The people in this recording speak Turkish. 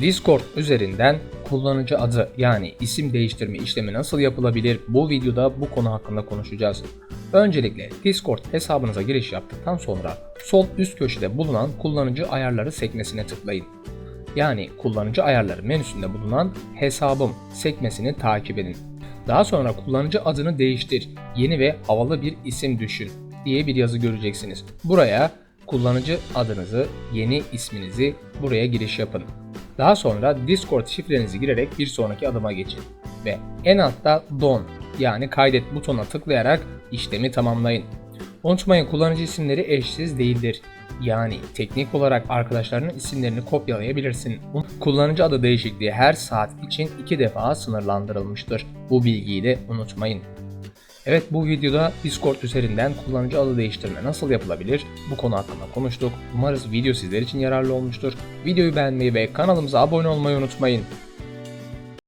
Discord üzerinden kullanıcı adı yani isim değiştirme işlemi nasıl yapılabilir? Bu videoda bu konu hakkında konuşacağız. Öncelikle Discord hesabınıza giriş yaptıktan sonra sol üst köşede bulunan kullanıcı ayarları sekmesine tıklayın. Yani kullanıcı ayarları menüsünde bulunan hesabım sekmesini takip edin. Daha sonra kullanıcı adını değiştir, yeni ve havalı bir isim düşün diye bir yazı göreceksiniz. Buraya kullanıcı adınızı, yeni isminizi buraya giriş yapın. Daha sonra Discord şifrenizi girerek bir sonraki adıma geçin. Ve en altta Don yani kaydet butonuna tıklayarak işlemi tamamlayın. Unutmayın kullanıcı isimleri eşsiz değildir. Yani teknik olarak arkadaşlarının isimlerini kopyalayabilirsin. Kullanıcı adı değişikliği her saat için iki defa sınırlandırılmıştır. Bu bilgiyi de unutmayın. Evet bu videoda Discord üzerinden kullanıcı adı değiştirme nasıl yapılabilir bu konu hakkında konuştuk. Umarız video sizler için yararlı olmuştur. Videoyu beğenmeyi ve kanalımıza abone olmayı unutmayın.